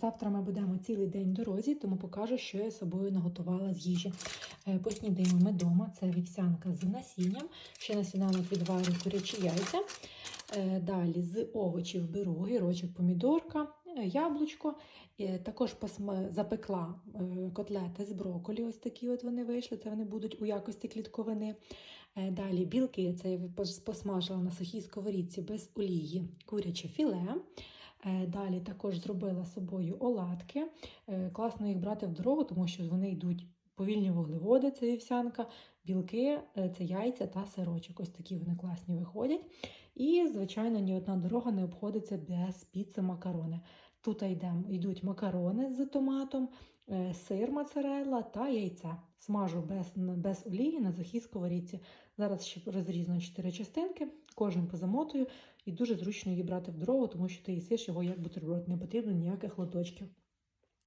Завтра ми будемо цілий день в дорозі, тому покажу, що я собою наготувала з їжі. Е, Поснідаємо ми вдома. Це вівсянка з насінням. Ще на сніданок відварю курячі яйця. Е, Далі з овочів беру огірочок, помідорка, е, яблучко. Також запекла котлети з брокколі. Ось такі от вони вийшли. Це вони будуть у якості клітковини. Далі білки. Це я посмажила на сухій сковорідці без олії куряче філе. Е, Далі також зробила собою оладки. Е, Класно їх брати в дорогу, тому що вони йдуть повільні вуглеводи, це вівсянка, білки, е, це яйця та сирочок. Ось такі вони класні виходять. І, звичайно, ні одна дорога не обходиться без піци макарони. Тут йдуть макарони з томатом, е, сир моцарелла та яйця. Смажу без, без олії на сухій сковорідці. Зараз ще розрізну на 4 частинки, кожен позамотую. І дуже зручно її брати в дорогу, тому що ти їсиш його як бутерброд, не потрібно ніяких лоточків.